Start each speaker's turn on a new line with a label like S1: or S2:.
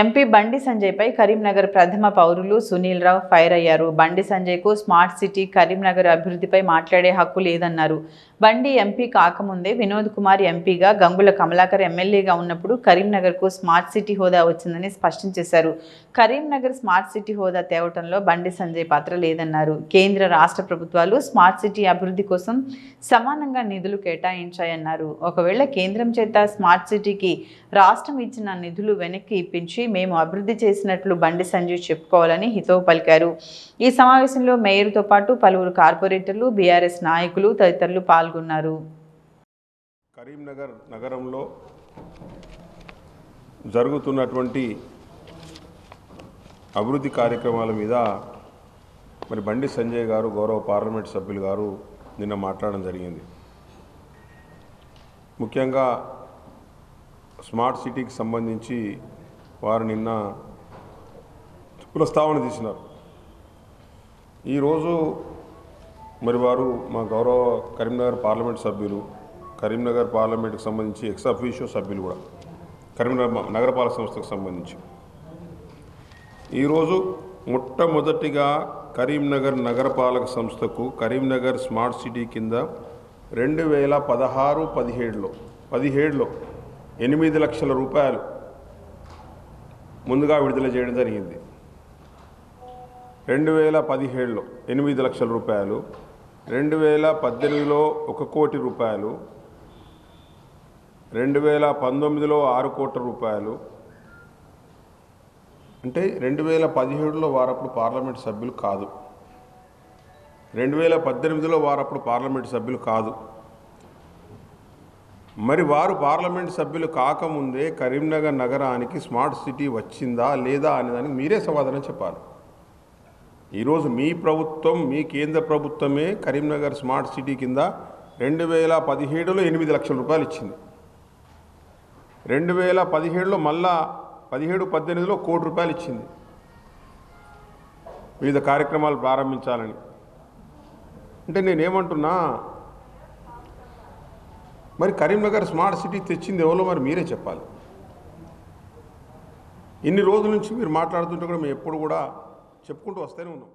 S1: MP బండి సంజయ్పై కరీంనగర్ ప్రథమ పౌరులు సునీల్ రావు ఫైర్ అయ్యారు. బండి సంజయ్కు స్మార్ట్ సిటీ కరీంనగర్ అభివృద్ధిపై మాట్లాడే హక్కు లేదన్నారు. బండి ఎంపీ కాకముందే వినోద్ కుమార్ ఎంపీగా గంగుల కమలాకర్ ఎమ్మెల్యేగా ఉన్నప్పుడు కరీంనగర్కు స్మార్ట్ సిటీ హోదా వచ్చిందని స్పష్టం చేశారు. కరీంనగర్ స్మార్ట్ సిటీ హోదా తేవటంలో బండి సంజయ్ పాత్ర లేదన్నారు. కేంద్ర రాష్ట్ర ప్రభుత్వాలు స్మార్ట్ సిటీ అభివృద్ధి కోసం సమానంగా నిధులు కేటాయించాయన్నారు. ఒకవేళ కేంద్రం చేత స్మార్ట్ సిటీకి రాష్ట్రం ఇచ్చిన నిధులు వెనక్కి ఇప్పించి మేము అభివృద్ధి చేసినట్లు బండి సంజయ్ చెప్పుకోవాలని హితవు పలికారు. ఈ సమావేశంలో మేయర్తో పాటు పలువురు కార్పొరేటర్లు బీఆర్ఎస్ నాయకులు తదితరులు పాల్గొన్నారు.
S2: కరీంనగర్ నగరంలో జరుగుతున్నటువంటి అభివృద్ధి కార్యక్రమాల మీద మరి బండి సంజయ్ గారు గౌరవ పార్లమెంట్ సభ్యులు గారు నిన్న మాట్లాడడం జరిగింది. ముఖ్యంగా స్మార్ట్ సిటీకి సంబంధించి వారు నిన్న ప్రస్తావన తీసినారు ఈరోజు మరి వారు మా గౌరవ కరీంనగర్ పార్లమెంట్ సభ్యులు కరీంనగర్ పార్లమెంట్కి సంబంధించి ఎక్స్ అఫీషియో సభ్యులు కూడా కరీంనగర్ నగరపాలక సంస్థకు సంబంధించి. ఈరోజు మొట్టమొదటిగా కరీంనగర్ నగరపాలక సంస్థకు కరీంనగర్ స్మార్ట్ సిటీ కింద రెండు వేల పదహారు పదిహేడులో పదిహేడులో ఎనిమిది లక్షల రూపాయలు ముందుగా విడుదల చేయడం జరిగింది. రెండు వేల పదిహేడులో ఎనిమిది లక్షల రూపాయలు రెండు వేల పద్దెనిమిదిలో ఒక కోటి రూపాయలు రెండు వేల పంతొమ్మిదిలో ఆరు కోట్ల రూపాయలు. అంటే రెండు వేల పదిహేడులో వారప్పుడు పార్లమెంట్ సభ్యులు కాదు. రెండు వేల పద్దెనిమిదిలో వారప్పుడు పార్లమెంట్ సభ్యులు కాదు. మరి వారు పార్లమెంట్ సభ్యులు కాకముందే కరీంనగర్ నగరానికి స్మార్ట్ సిటీ వచ్చిందా లేదా అనే దానికి మీరే సమాధానం చెప్పాలి. ఈరోజు మీ ప్రభుత్వం మీ కేంద్ర ప్రభుత్వమే కరీంనగర్ స్మార్ట్ సిటీ కింద రెండు వేల పదిహేడులో ఎనిమిది లక్షల రూపాయలు ఇచ్చింది. రెండు వేల పదిహేడులో మళ్ళా పదిహేడు పద్దెనిమిదిలో కోటి రూపాయలు ఇచ్చింది. వివిధ కార్యక్రమాలు ప్రారంభించాలని. అంటే నేనేమంటున్నా మరి కరీంనగర్ స్మార్ట్ సిటీ తెచ్చింది ఎవరో మరి మీరే చెప్పాలి. ఇన్ని రోజుల నుంచి మీరు మాట్లాడుతుంటే కూడా మేము ఎప్పుడు కూడా చెప్పుకుంటూ వస్తూనే ఉన్నాం.